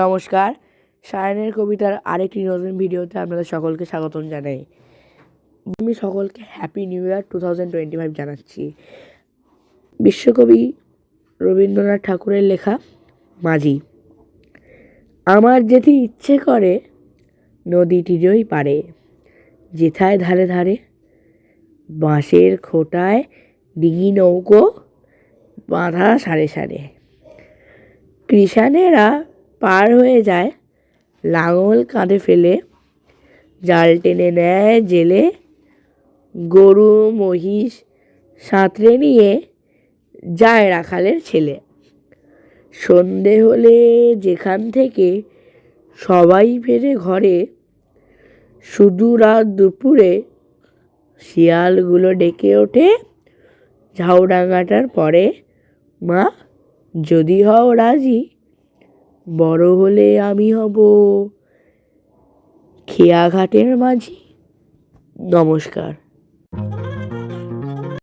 নমস্কার। সায়নের কবিতার আরেকটি নতুন ভিডিওতে আপনাদের সকলকে স্বাগতম জানাই। আমি সকলকে happy new year two thousand twenty five জানাচ্ছি। বিশ্বকবি রবীন্দ্রনাথ ঠাকুরের লেখা মাঝি। আমার যেতে ইচ্ছে করে নদীটিরই পারে, যেথায় ধারে ধারে বাঁশের খোটায় ডিঙি নৌকো বাঁধা সারে সারে। কৃষানেরা পার হয়ে যায়, লাঙল কাঁধে ফেলে, জাল টেনে নেয় জেলে, গরু, মহিষ, সাঁতরে নিয়ে যায় রাখালের ছেলে। সন্ধে হলে যেখান থেকে সবাই ফেরে ঘরে, শুধু রাত দুপুরে শিয়ালগুলো ডেকে ওঠে। ঝাউডাঙ্গাটার পরে মা, যদি হও রাজি বড় হলে আমি হব। খেয়াঘাটের মাঝি নমস্কার।